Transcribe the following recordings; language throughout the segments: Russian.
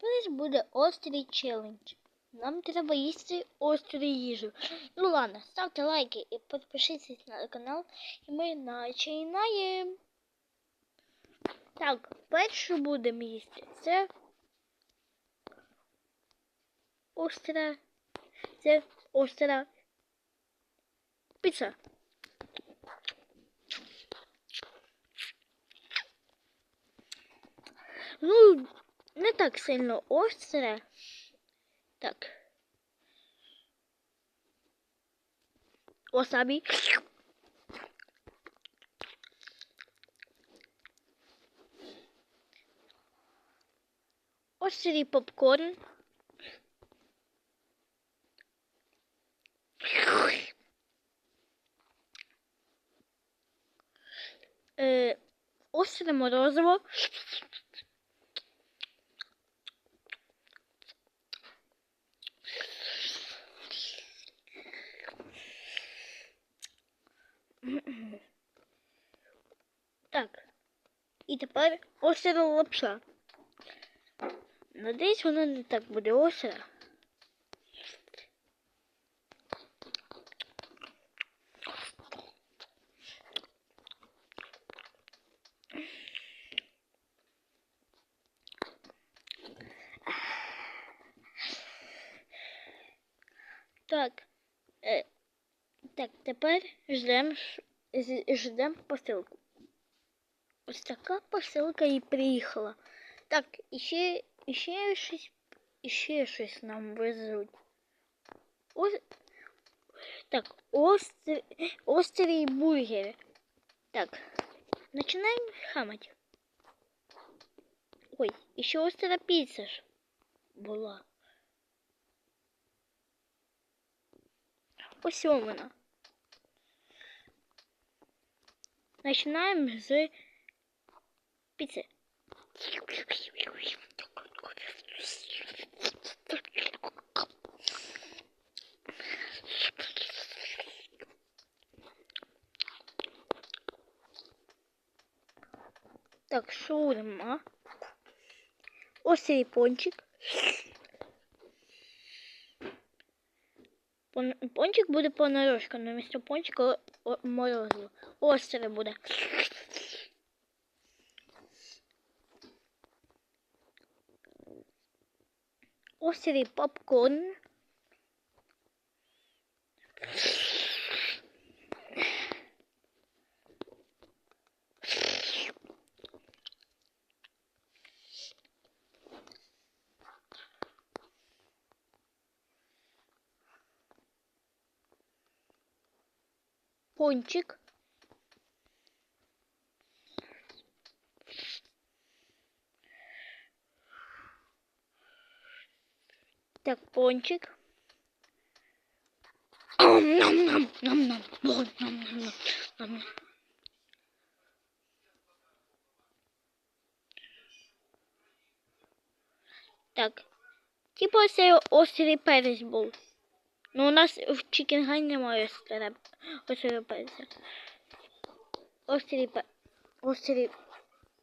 тепер буде острий челендж. Нам треба їсти остру їжу. Ну ладно, ставте лайки і підпишіться на канал, і ми починаємо. Так, перше будемо їсти. Це остра. Це остра піца. Ну, не так сильно остре. Так. Васабі. Острий попкорн. Е, остре морозиво. Так. І тепер остра лапша. Надіюсь, вона не так буде остра. Так. Е, так, тепер ждем, ш- ждем посилку. Ось така посилка і приїхала. Так, іще, іще щось, іще щось нам везуть. Ось, так, острий, острий бургер. Так, починаємо хамать. Ой, еще острая пицца ж була. Ось вона. Починаємо з піци. Так, шаурма. Острий пончик. Пон- Пончик буде понарошка, но вместо пончика морозиво. Остре буде. Острий попкорн. Пончик. Так, пончик. Ам-нам-нам-нам-нам. Ой, нам-нам-нам. Так. Типа це острий перець був. Ну, у нас в Чікінгай немає острого острого перця. Острий пе... Острий...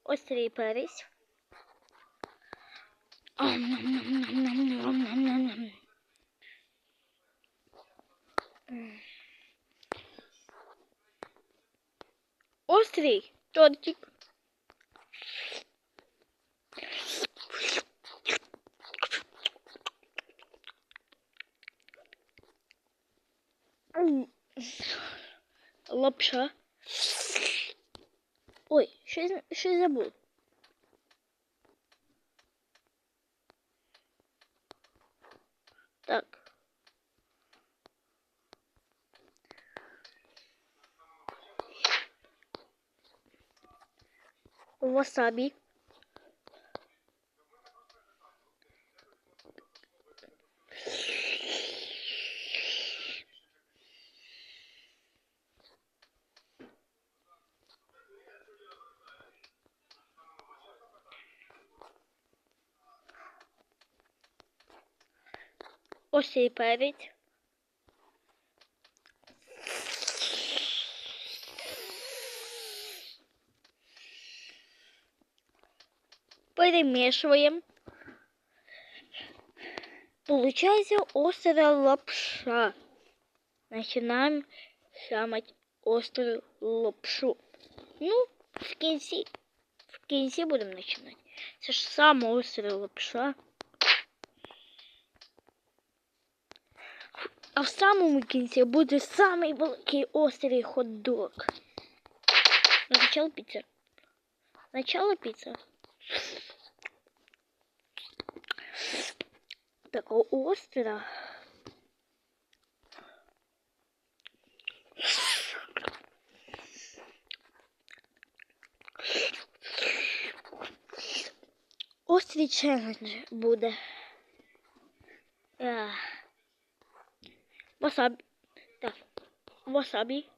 Острий перець. Острий тортик. Лапша. Ой, щось, щось забув. Так. Васабі. Ось цей перець. Перемішуємо. Получается острая лапша. Начинаем шамать острую лапшу. Ну, в кінці, в кінці будемо починати. Це ж сама остра лапша. А в самому кінці буде самий великий острий хот-дог. Ну, Сначала піца. Сначала піца. Така остра. Острий челендж буде. Ах. Васабі. Так. Васабі.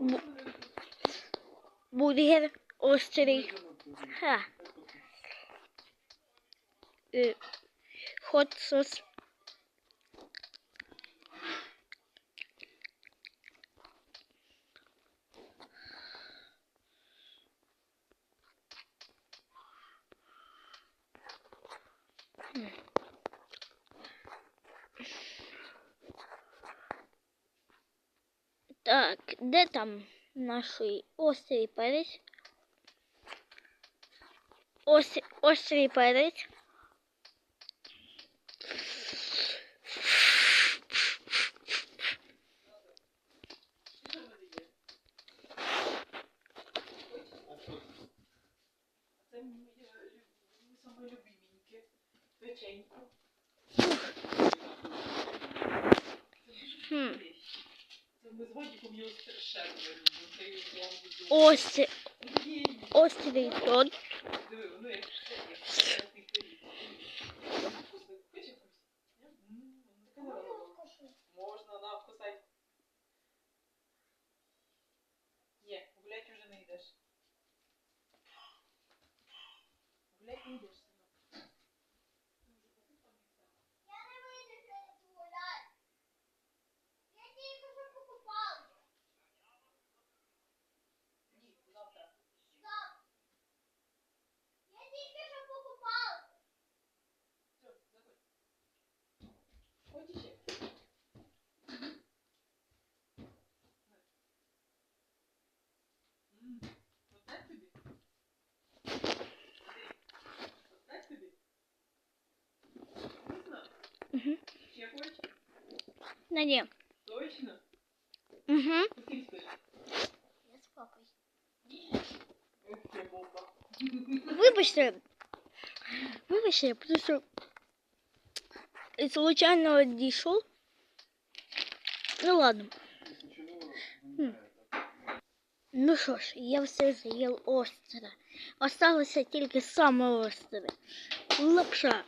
Бу- Бургер острий. Ха. Е, Хот Так, де там наш острий перець? Ос, острий перець. Хм. Це ми з Вадиком На ні. Точно? Угу. З ким спиш? Я з папою. Ох, я бомба. Вибачте. Вибачте, просто случайно дійшов. Ну ладно. Хм. Ну що ж, я все з'їв остре. Осталося тільки саме остре. Лапша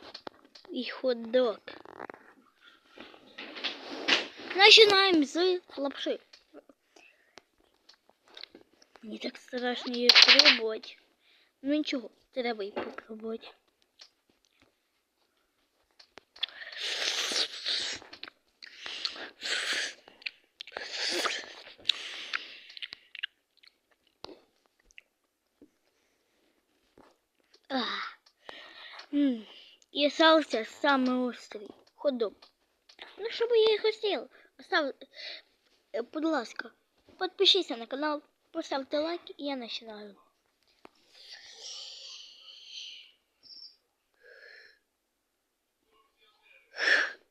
і хот-дог. Починаємо з лапши. Мені так страшно її пробувати. Ну нічого, треба її попробувати. Ах. М, І залишився саме острий ходок. Ну, щоб я їх хотів, постав, е, будь ласка, підпишіться на канал, поставте лайк і я починаю.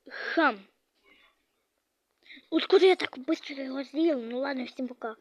Хам. Откуда я так быстро его сделал? Ну ладно, всем пока.